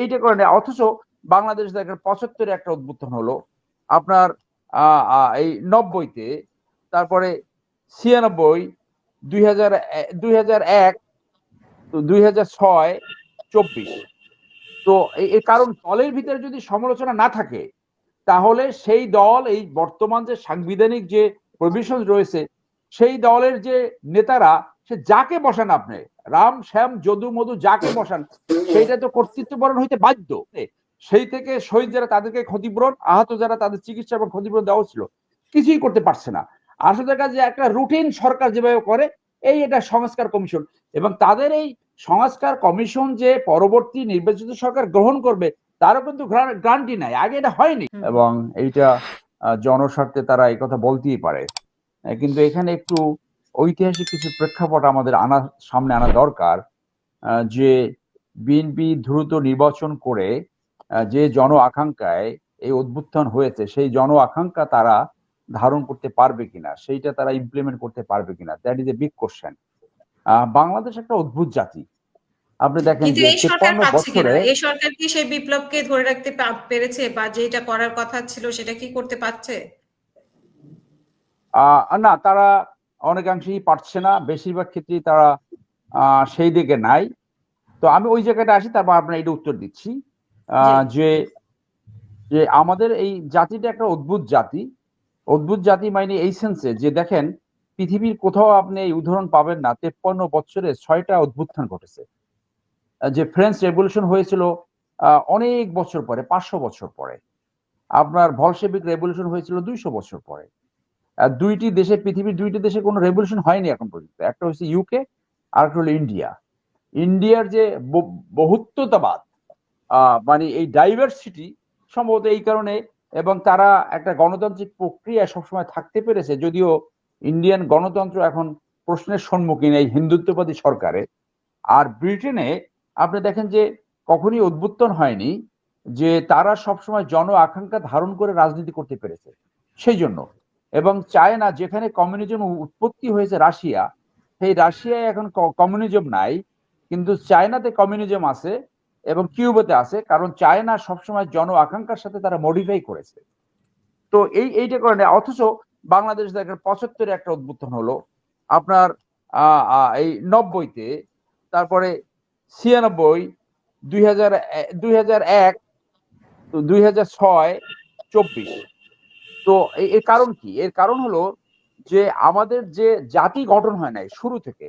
এইটা করে নেয়। অথচ বাংলাদেশ দেখেন পঁচাত্তরে একটা উদ্বোধন হলো। আপনার এই নব্বইতে, তারপরে ছিয়ানব্বই দুই হাজার দুই হাজার এক দুই হাজার ছয়, চব্বিশ। তো এ- এর কারণ দলের ভিতরে যদি সমালোচনা না থাকে, তাহলে সেই দল, এই বর্তমান যে সাংবিধানিক যে প্রভিশন রয়েছে, সেই দলের যে নেতারা সে যাকে বসান আপনি রাম শ্যাম যদু মধু যাকে বসান সেইটা তো কর্তৃত্ব বরণ হইতে বাধ্য। সেই থেকে শহীদ যারা তাদেরকে ক্ষতিপূরণ আহত যারা তাদের চিকিৎসা এবং ক্ষতিপূরণ দেওয়া ছিল কিছুই করতে পারছে না। আসলে কাছে একটা রুটিন সরকার যেভাবে করে এই এটা সংস্কার কমিশন। এবং তাদের এই সংস্কার কমিশন যে পরবর্তী নির্বাচিত সরকার গ্রহণ করবে তারও কিন্তু গ্রান্টি নাই। আগে এটা হয়নি। এবং এইটা জনস্বার্থে তারা এই কথা বলতেই পারে। কিন্তু এখানে একটু ঐতিহাসিক কিছু প্রেক্ষাপট আমাদের আনা সামনে আনা দরকার যে বিএনপি দ্রুত নির্বাচন করে যে জন আকাঙ্ক্ষায় এই উদ্বুত্থান হয়েছে সেই জন আকাঙ্ক্ষা তারা ধারণ করতে পারবে কিনা সেইটা তারা ইমপ্লিমেন্ট করতে পারবে কিনা that is a big question Bangladesh একটা অদ্ভুত জাতি। আপনি দেখেন যে এই সরকার তেপ্পান্ন বছরে এই সরকার কি সেই বিপ্লবকে ধরে রাখতে পেরেছে বা যেটা করার কথা ছিল সেটা কি করতে পারছে? আহ, না তারা অনেকাংশেই পারছে না বেশিরভাগ ক্ষেত্রেই তারা আহ, সেই দিকে নাই। তো আমি ওই জায়গাটা আসি তারপর আপনার এটা উত্তর দিচ্ছি। যে যে আমাদের এই জাতিটা একটা অদ্ভুত জাতি। অদ্ভুত জাতি মানে এই সেন্সে যে দেখেন পৃথিবীর কোথাও আপনি এই উদাহরণ পাবেন না তেপ্পান্ন বছরে ছয়টা অভ্যুত্থান ঘটেছে। যে ফ্রেঞ্চ রেভলিউশন হয়েছিল আহ, অনেক বছর পরে পাঁচশো বছর পরে। আপনার ভলসেবিক রেভলিউশন হয়েছিল দুইশো বছর পরে। দুইটি দেশে, পৃথিবীর দুইটি দেশে কোনো রেভলিউশন হয়নি এখন পর্যন্ত। একটা হচ্ছে ইউকে আর একটা হলো ইন্ডিয়া ইন্ডিয়ার যে বহুত্বতাবাদ মানে এই ডাইভার্সিটি সম্ভবত এই কারণে, এবং তারা একটা গণতান্ত্রিক প্রক্রিয়া সবসময় থাকতে পেরেছে, যদিও ইন্ডিয়ান গণতন্ত্র এখন প্রশ্নের সম্মুখীন এই হিন্দুত্ববাদী সরকারে। আর ব্রিটেনে আপনি দেখেন যে কখনই উদ্বুত্তন হয়নি যে তারা সবসময় জন আকাঙ্ক্ষা ধারণ করে রাজনীতি করতে পেরেছে। সেই জন্য এবং চায়না, যেখানে কমিউনিজম উৎপত্তি হয়েছে রাশিয়া, সেই রাশিয়ায় এখন কমিউনিজম নাই, কিন্তু চায়নাতে কমিউনিজম আছে এবং কিউবাতে আছে, কারণ চায়না সবসময় জন আকাঙ্ক্ষার সাথে তারা মডিফাই করেছে। তো এই, এইটা কারণে, অথচ বাংলাদেশ দেখেন পঁচাত্তরে একটা উদ্বোধন হলো, আপনার এই নব্বইতে, তারপরে ছিয়ানব্বই, দুই হাজার দুই হাজার এক, দুই হাজার ছয়, চব্বিশ। তো এর কারণ কি? এর কারণ হলো যে আমাদের যে জাতি গঠন হয় নাই শুরু থেকে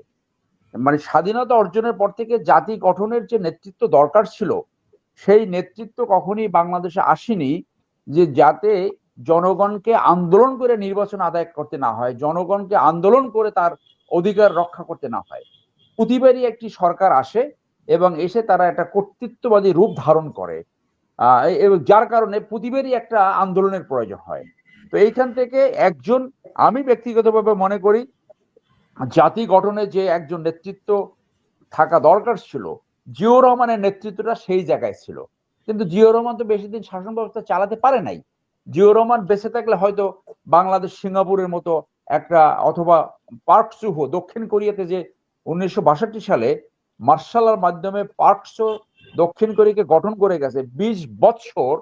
মানে স্বাধীনতা অর্জনের পর থেকে জাতি গঠনের যে নেতৃত্ব দরকার ছিল, সেই নেতৃত্ব কখনই বাংলাদেশে আসেনি যে যাতে জনগণকে আন্দোলন করে নির্বাচন আদায় করতে না হয়, জনগণকে আন্দোলন করে তার অধিকার রক্ষা করতে না হয়। প্রতিবারই একটি সরকার আসে এবং এসে তারা একটা কর্তৃত্ববাদী রূপ ধারণ করে। এবং যার কারণে প্রতিবারই একটা আন্দোলনের প্রয়োজন হয়। তো এইখান থেকে একজন আমি ব্যক্তিগতভাবে মনে করি জাতি গঠনে যে একজন নেতৃত্ব থাকা দরকার ছিল জিও রহমানের নেতৃত্বটা সেই জায়গায় ছিল। কিন্তু জিও রহমান তো বেশি দিন শাসন ব্যবস্থা চালাতে পারে নাই। জিও রহমান বেঁচে থাকলে হয়তো বাংলাদেশ সিঙ্গাপুরের মতো একটা অথবা পার্ক সুহো দক্ষিণ কোরিয়াতে যে উনিশশো বাষট্টি সালে মার্শালার মাধ্যমে পার্ক সু দক্ষিণ কোরিয়াকে গঠন করে গেছে, বিশ বছর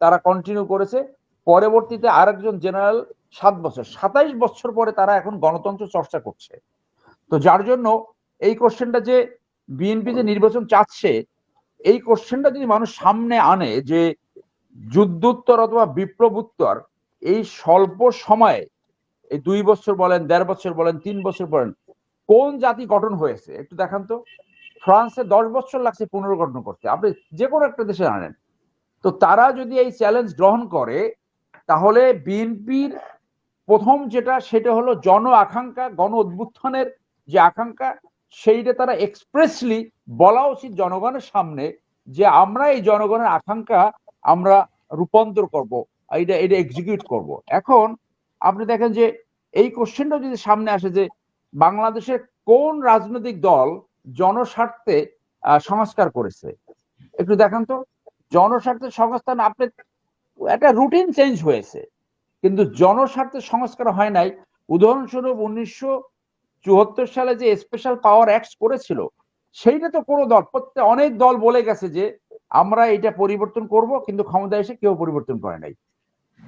তারা কন্টিনিউ করেছে। পরবর্তীতে আরেকজন জেনারেল সাত বছর, সাতাইশ বছর পরে তারা এখন গণতন্ত্র চর্চা করছে। তো যার জন্য এই কোশ্চেনটা যে বিএনপি যে নির্বাচন চাচ্ছে, এই কোশ্চেনটা যদি মানুষ সামনে আনে যে যুদ্ধোত্তর অথবা বিপ্লবোত্তর, এই স্বল্প সময়ে, এই দুই বছর বলেন, দেড় বছর বলেন, তিন বছর বলেন, কোন জাতি গঠন হয়েছে? একটু দেখান তো। ফ্রান্সে দশ বছর লাগছে পুনর্গঠন করতে। আপনি যে কোনো একটা দেশে আনেন। তো তারা যদি এই চ্যালেঞ্জ গ্রহণ করে তাহলে বিএনপির প্রথম যেটা, সেটা হলো জন আকাঙ্ক্ষা, গণ উদ্বুত্থানের যে আকাঙ্ক্ষা, সেইটা তারা এক্সপ্রেসলি বলা উচিত জনগণের সামনে যে আমরা এই জনগণের আকাঙ্ক্ষা আমরা রূপান্তর করব এটা এটা এক্সিকিউট করব। এখন আপনি দেখেন যে এই কোশ্চেনটা যদি সামনে আসে যে বাংলাদেশের কোন রাজনৈতিক দল জনস্বার্থে সংস্কার করেছে? একটু দেখান তো। জনস্বার্থে সংস্থান, আপনি একটা রুটিন চেঞ্জ হয়েছে। কিন্তু জনস্বার্থে সংস্কার হয় নাই। উদাহরণস্বরূপ উনিশশো চুয়াত্তর সালে যে স্পেশাল পাওয়ার অ্যাক্ট করেছিল, সেইটা তো কোনো দল, প্রত্যেক অনেক দল বলে গেছে যে, আমরা এটা পরিবর্তন করব, কিন্তু ক্ষমতা এসে কেউ পরিবর্তন করে নাই।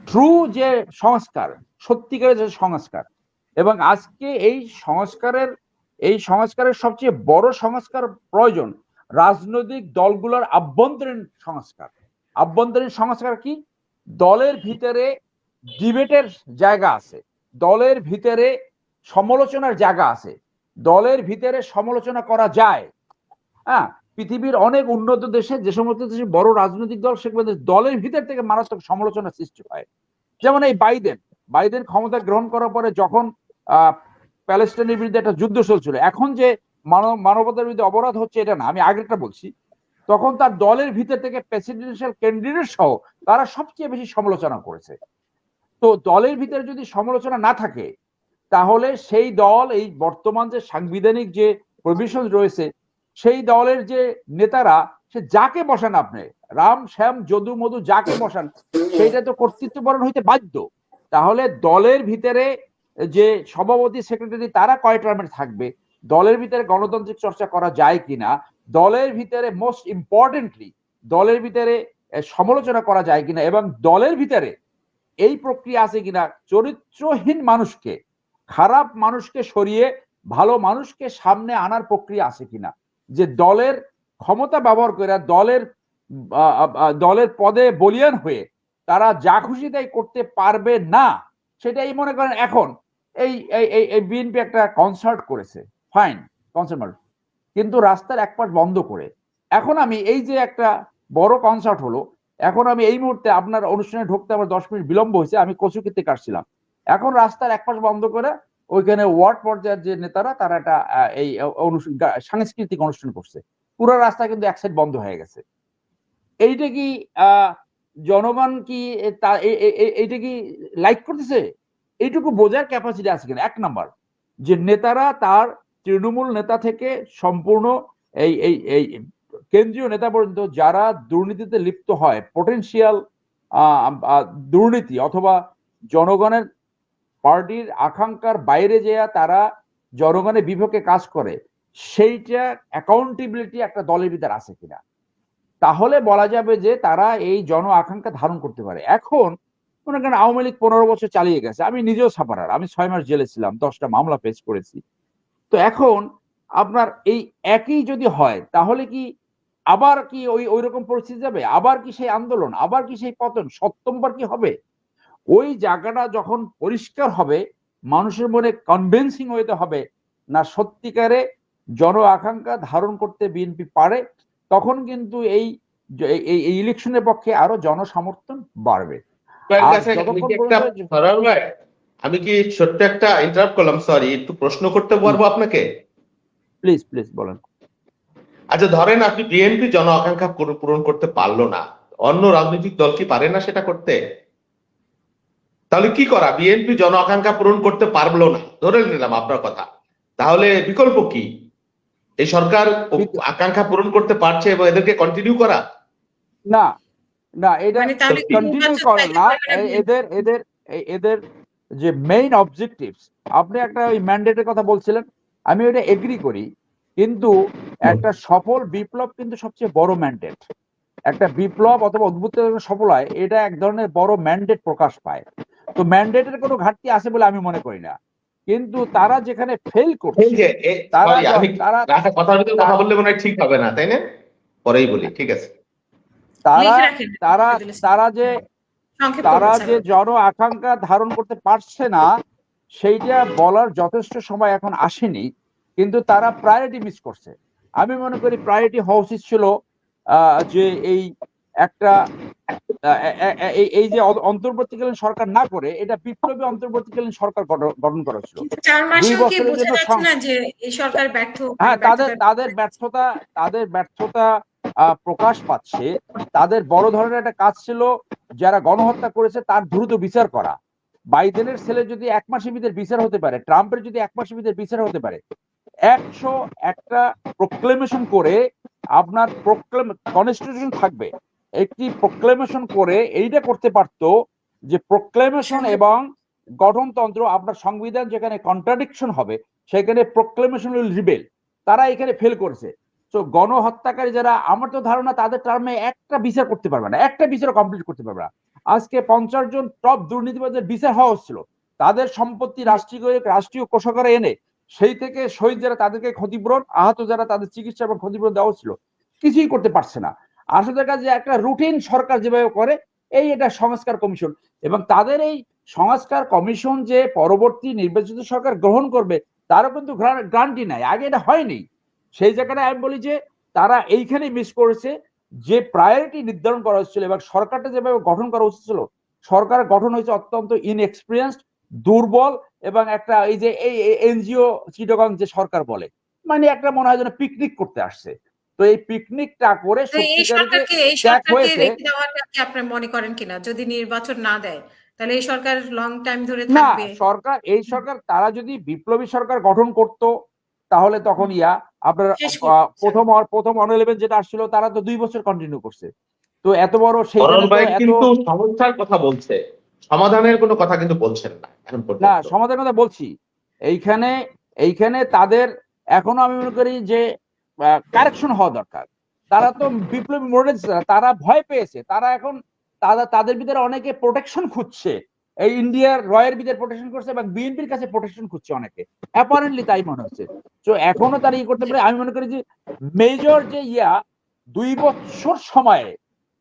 ট্রু যে সংস্কার, সত্যিকারের যে সংস্কার, এবং আজকে এই সংস্কারের এই সংস্কারের সবচেয়ে বড় সংস্কার প্রয়োজন, রাজনৈতিক দলগুলোর আভ্যন্তরীণ সংস্কার। আভ্যন্তরীণ সংস্কার কি? দলের ভিতরে ডিবেটের জায়গা আছে, দলের ভিতরে সমালোচনার জায়গা আছে, দলের ভিতরে সমালোচনা করা যায়। হ্যাঁ পৃথিবীর অনেক উন্নত দেশে, যে সমস্ত দেশে বড় রাজনৈতিক দল সেখানে দলের ভিতর থেকে মারাত্মক সমালোচনা সৃষ্টি হয়। যেমন এই বাইডেন বাইডেন ক্ষমতা গ্রহণ করার পরে যখন প্যালেস্টাইনের বিরুদ্ধে একটা যুদ্ধ চলছিল, এখন যে মানব, মানবতার বিরুদ্ধে অপরাধ হচ্ছে এটা না, আমি আগেরটা বলছি। তখন তার দলের ভিতর থেকে প্রেসিডেন্সিয়াল ক্যান্ডিডেট সহ তারা সবচেয়ে বেশি সমালোচনা করেছে। তো দলের ভিতরে যদি সমালোচনা না থাকে, তাহলে সেই দল, এই বর্তমান যে সাংবিধানিক যে প্রভিশন রয়েছে, সেই দলের যে নেতারা, সে যাকে বসান আপনি, রাম, শ্যাম, যদু, মধু, যাকে বসান, সেইটা তো কর্তৃত্ব বরণ হইতে বাধ্য। তাহলে দলের ভিতরে যে সভাপতি সেক্রেটারি তারা কয় টার্মের থাকবে? দলের ভিতরে গণতান্ত্রিক চর্চা করা যায় কিনা? দলের ভিতরে মোস্ট ইম্পর্টেন্টলি দলের ভিতরে সমালোচনা করা যায় কিনা এবং দলের ভিতরে এই প্রক্রিয়া আছে কিনা, চরিত্রহীন মানুষকে, খারাপ মানুষকে সরিয়ে ভালো মানুষকে সামনে আনার প্রক্রিয়া আছে কিনা, যে দলের ক্ষমতা ব্যবহার করে, দলের দলের পদে বলিয়ান হয়ে তারা যা খুশি তাই করতে পারবে না, সেটাই মনে করেন এখন এই- এই বিএনপি একটা কনসার্ট করেছে। ফাইন কনসার্ট কিন্তু রাস্তার এক পাশ বন্ধ করে। এখন আমি এই যে একটা বড় কনসার্ট হলো, এখন আমি এই মুহূর্তে আপনার অনুষ্ঠানে ঢুকতে আমার দশ মিনিট বিলম্ব হয়েছে, আমি কচুকিতে কাটছিলাম। এখন রাস্তার এক পাশ বন্ধ করে ওইখানে ওয়ার্ড পর্যায়ের যে নেতারা, তারা একটা এই সাংস্কৃতিক অনুষ্ঠান করছে। পুরো রাস্তা কিন্তু এক সাইড বন্ধ হয়ে গেছে। এইটা কি জনগণ কি এইটা কি লাইক করতেছে? এইটুকু বোঝার ক্যাপাসিটি আছে কিনা? এক নাম্বার যে নেতারা তার তৃণমূল নেতা থেকে সম্পূর্ণ এই এই এই কেন্দ্রীয় নেতা পর্যন্ত যারা দুর্নীতিতে লিপ্ত হয় পটেনশিয়াল দুর্নীতি অথবা জনগণের পার্টির আকাঙ্ক্ষার বাইরে যেয়া তারা জনগণের বিপক্ষে কাজ করে, সেইটা অ্যাকাউন্টেবিলিটি একটা দলের ভিতর আছে কিনা? তাহলে বলা যাবে যে তারা এই জন আকাঙ্ক্ষা ধারণ করতে পারে। এখন মনে করেন আওয়ামী লীগ পনেরো বছর চালিয়ে গেছে। আমি নিজেও সাপারার আমি ছয় মাস জেলে ছিলাম, দশটা মামলা পেশ করেছি। তো এখন আপনার এই একই যদি হয় তাহলে কি আবার কি ওই ওই রকম পরিস্থিতি যাবে? আবার কি সেই আন্দোলন? আবার কি সেই পতন? সপ্তমবার কি হবে? ওই জায়গাটা যখন পরিষ্কার হবে মানুষের মনে কনভিন্সিং হইতে হবে না সত্যিকারে জন আকাঙ্ক্ষা ধারণ করতে বিএনপি পারে তখন কিন্তু এই এই- ইলেকশনের পক্ষে আরও জনসমর্থন বাড়বে। আমি কি ছোট্ট একটা ইন্টারাপ্ট করলাম? সরি একটু প্রশ্ন করতে পারব আপনাকে? প্লিজ প্লিজ বলেন। আচ্ছা ধরেন আপনি বিএনপি জন আকাঙ্ক্ষা পূরণ- করতে পারল না। অন্য রাজনৈতিক দল কি পারে না সেটা করতে? তাহলে কি করা? বিএনপি জন আকাঙ্ক্ষা পূরণ করতে পারল না। ধরে নিলাম আপনার কথা। তাহলে বিকল্প কি? এই সরকার আকাঙ্ক্ষা পূরণ করতে পারছে এবং এদেরকে কন্টিনিউ করা? না না এটা মানে কন্টিনিউ করে না? এদের এদের এদের যে মেইন অবজেক্টিভস আপনি একটা ওই ম্যান্ডেটের কথা বলছিলেন আমি ওটা এগ্রি করি কিন্তু একটা সফল বিপ্লব কিন্তু সবচেয়ে বড় ম্যান্ডেট একটা বিপ্লব অথবা উদ্বুদ্ধ সফল হয় এটা এক ধরনের বড় ম্যান্ডেট প্রকাশ পায়। তো ম্যান্ডেটের কোনো ঘাটতি আছে বলে আমি মনে করি না। কিন্তু তারা যেখানে ফেল করছে তারা তারা কথার ভিতরে কথা বললে মনে হয় ঠিক হবে না তাই না? পরেই বলি ঠিক আছে। তারা তারা তারা যে তারা যে। জন আকাঙ্ক্ষা ধারণ করতে পারছে না সেইটা বলার যথেষ্ট সময় এখন আসেনি কিন্তু তারা প্রায়োরিটি মিস করছে। আমি মনে করি প্রায়োরিটি হওয়া উচিত ছিল যে এই একটা এই- যে অন্তর্বর্তীকালীন সরকার না করে এটা বিপ্লবী অন্তর্বর্তীকালীন সরকার গঠন- করা ছিল কি বছরের জন্য হ্যাঁ তাদের তাদের ব্যর্থতা তাদের ব্যর্থতা প্রকাশ পাচ্ছে, তাদের বড় ধরনের একটা কাজ ছিল যারা গণহত্যা করেছে তার দ্রুত বিচার করা। বাইডেনের ছেলে যদি এক মাসের ভিতরে বিচার হতে পারে, ট্রাম্পের যদি এক মাসের ভিতরে বিচার হতে পারে, একশো একটা প্রোক্লেমেশন করে আপনার প্রোক্লেম কনস্টিটিউশন থাকবে। একটি প্রোক্লেমেশন করে এইটা করতে পারতো যে প্রোক্লেমেশন এবং গঠনতন্ত্র আপনার সংবিধান যেখানে কন্ট্রাডিকশন হবে, সেখানে প্রোক্লেমেশন রিবেল তারা এখানে ফেল করেছে। তো গণহত্যাকারী যারা, আমার তো ধারণা তাদের টার্মে একটা বিচার করতে পারবে না, একটা বিচার কমপ্লিট করতে পারবে না। আজকে পঞ্চাশ জন টপ দুর্নীতিবাদের বিচার হওয়া হচ্ছিল। তাদের সম্পত্তি রাষ্ট্রীয় রাষ্ট্রীয় কোষাগারে এনে সেই থেকে শহীদ যারা তাদেরকে ক্ষতিপূরণ, আহত যারা তাদের চিকিৎসা এবং ক্ষতিপূরণ দেওয়া হচ্ছিল, কিছুই করতে পারছে না। আসলে দেখা যায় একটা রুটিন সরকার যেভাবে করে, এই এটা সংস্কার কমিশন এবং তাদের এই সংস্কার কমিশন যে পরবর্তী নির্বাচিত সরকার গ্রহণ করবে, তারও কিন্তু গ্রান্টি নাই। আগে এটা হয়নি। সেই জায়গাটা আমি বলি যে তারা এইখানে মিস করেছে যে প্রায়োরিটি নির্ধারণ করা হচ্ছিল এবং সরকারটা যেভাবে গঠন করা উচিত ছিল সরকার গঠন হয়েছে অত্যন্ত ইনএক্সপিরিয়েন্সড দুর্বল এবং একটা এই যে এই এনজিও চিটগং যে সরকার বলে মানে একটা মনে হয় যেন পিকনিক করতে আসছে। তো এই পিকনিকটা করে মনে করেন কিনা? যদি নির্বাচন না দেয় তাহলে এই সরকার লং টাইম ধরে থাকবে। সরকার এই সরকার তারা যদি বিপ্লবী সরকার গঠন করত তাহলে তখন ইয়া আপনার আহ, প্রথম প্রথম অন ইলেভেন যেটা আসছিল তারা তো দুই বছর কন্টিনিউ করছে। তো এত বড় সেই কিন্তু সমস্যার কথা বলছে। সমাধানের কোনো কথা কিন্তু বলছেন না এখন না পর্যন্ত সমাধান কথা বলছি। এইখানে এইখানে তাদের এখনও আমি মনে করি যে কারেকশন হওয়া দরকার। তারা তো বিপ্লবী মোডে তারা ভয় পেয়েছে। তারা এখন তারা তাদের ভিতরে অনেকে প্রোটেকশন খুঁজছে। এই ইন্ডিয়ার রয়ের ভিতরে প্রোটেকশন করছে এবং বিএনপির কাছে প্রোটেকশন খুঁজছে অনেকে। অ্যাপারেন্টলি তাই মনে হচ্ছে। তো এখনও তারা ই করতে পারে। আমি মনে করি যে মেজর যে ইয়া, দুই বছর সময়ে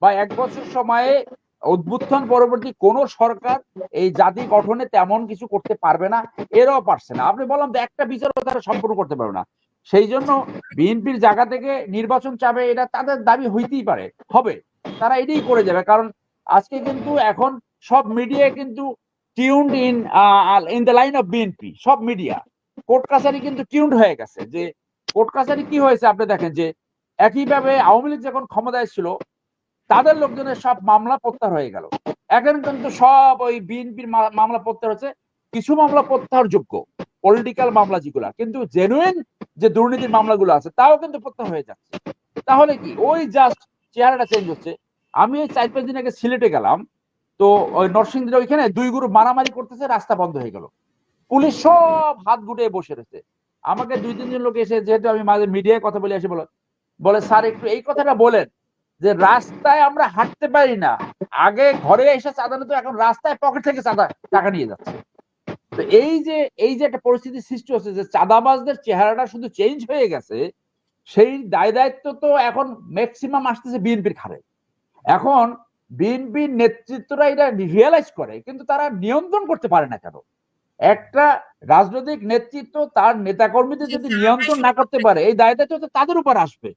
বা এক বছর সময়ে উদ্বুত্থান পরবর্তী কোন সরকার এই জাতি গঠনে তেমন কিছু করতে পারবে না, এরাও পারছে না। আপনি বললাম একটা বিচারও তারা সম্পূর্ণ করতে পারবে না। সেই জন্য বিএনপির জায়গা থেকে নির্বাচন চাবে এটা তাদের দাবি হইতেই পারে। হবে। তারা এটাই করে যাবে। কারণ আজকে কিন্তু এখন সব মিডিয়া কিন্তু tuned in in the line of BNP সব মিডিয়া কোর্ট কাছারি কিন্তু টিউনড হয়ে গেছে যে, কোর্ট কাছারি কি হয়েছে আপনি দেখেন যে, একইভাবে আওয়ামী লীগ যখন ক্ষমতায় ছিল, তাদের লোকজনের সব মামলা প্রত্যাহার হয়ে গেল। এখন কিন্তু সব ওই বিএনপির মামলা প্রত্যাহার হচ্ছে। কিছু মামলা প্রত্যাহার যোগ্য পলিটিক্যাল মামলা যেগুলা কিন্তু জেনুইন যে দুর্নীতির মামলাগুলো আছে, তাও কিন্তু প্রত্যাহার হয়ে যাচ্ছে। তাহলে কি? ওই জাস্ট চেহারাটা চেঞ্জ হচ্ছে। আমি এই চার পাঁচ দিন আগে সিলেটে গেলাম। তো নরসিংদীর ওইখানে দুই গ্রুপ মারামারি করতেছে, রাস্তা বন্ধ হয়ে গেল। পুলিশ সব হাত গুটে বসে রয়েছে। আমাকে দুই তিনজন লোক এসে যেহেতু আমি মাঝে মিডিয়ায় কথা বলে এসে বলে বলে, স্যার, একটু এই কথাটা বলেন যে রাস্তায় আমরা হাঁটতে পারি না। আগে ঘরে এসে চাঁদা নিত এখন রাস্তায় পকেট থেকে চাঁদা, টাকা নিয়ে যাচ্ছে। তো এই যে এই যে একটা পরিস্থিতি সৃষ্টি হচ্ছে যে চাঁদাবাজদের চেহারাটা শুধু চেঞ্জ হয়ে গেছে, সেই দায় দায়িত্ব তো এখন ম্যাক্সিমাম আসতেছে বিএনপির খারে এখন বিএনপির নেতৃত্বরা এটা রিয়েলাইজ করে কিন্তু তারা নিয়ন্ত্রণ করতে পারে না কেন? একটা রাজনৈতিক নেতৃত্ব তার নেতাকর্মীদের যদি নিয়ন্ত্রণ না করতে পারে এই দায় দায়িত্ব তো তাদের উপর আসবে।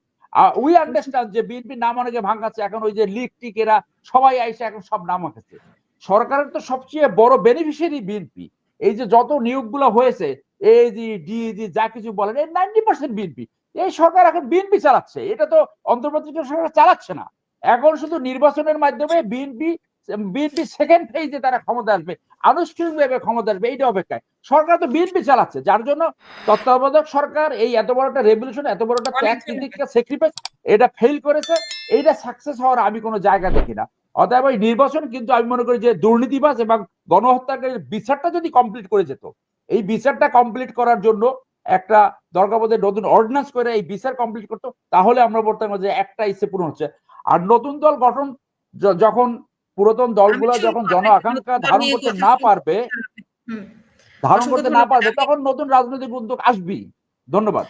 উই আন্ডারস্ট্যান্ড যে বিএনপির নাম অনেকে ভাঙাচ্ছে এখন ওই যে লিগ টিক এরা সবাই আইসে এখন সব নাম আঁকেছে। সরকারের তো সবচেয়ে বড় বেনিফিশিয়ারি বিএনপি এই যে যত নিয়োগগুলো হয়েছে এজি ডিজি যা কিছু বলেন এই নাইনটি পার্সেন্ট বিএনপি এই সরকার এখন বিএনপি চালাচ্ছে এটা তো অন্তর্বর্তী সরকার চালাচ্ছে না। এখন শুধু নির্বাচনের মাধ্যমে বিএনপি বিএনপি সেকেন্ড ফেজে তারা ক্ষমতা আসবে। আনুষ্ঠানিকভাবে ক্ষমতা আসবে এইটা অপেক্ষায়। সরকার তো বিএনপি চালাচ্ছে যার জন্য তত্ত্বাবধায়ক সরকার এই এত বড় একটা রেভলিউশন এত বড় একটা তিতিক্ষা স্যাক্রিফাইস এটা ফেল করেছে। এইটা সাকসেস হওয়ার আমি কোনো জায়গা দেখি না। অতএব এই নির্বাচন কিন্তু আমি মনে করি যে দুর্নীতিবাজ এবং গণহত্যাকারীর বিচারটা যদি কমপ্লিট করে যেত এই বিচারটা কমপ্লিট করার জন্য একটা দরকার নতুন অর্ডিন্যান্স করে এই বিচার কমপ্লিট করতো তাহলে আমরা বলতাম যে একটা ইচ্ছে পূরণ হচ্ছে। আর নতুন দল গঠন যখন পুরাতন দলগুলো যখন জন আকাঙ্ক্ষা ধারণ করতে না পারবে ধারণ করতে না পারবে তখন নতুন রাজনৈতিক উদ্যোগ আসবেই। ধন্যবাদ।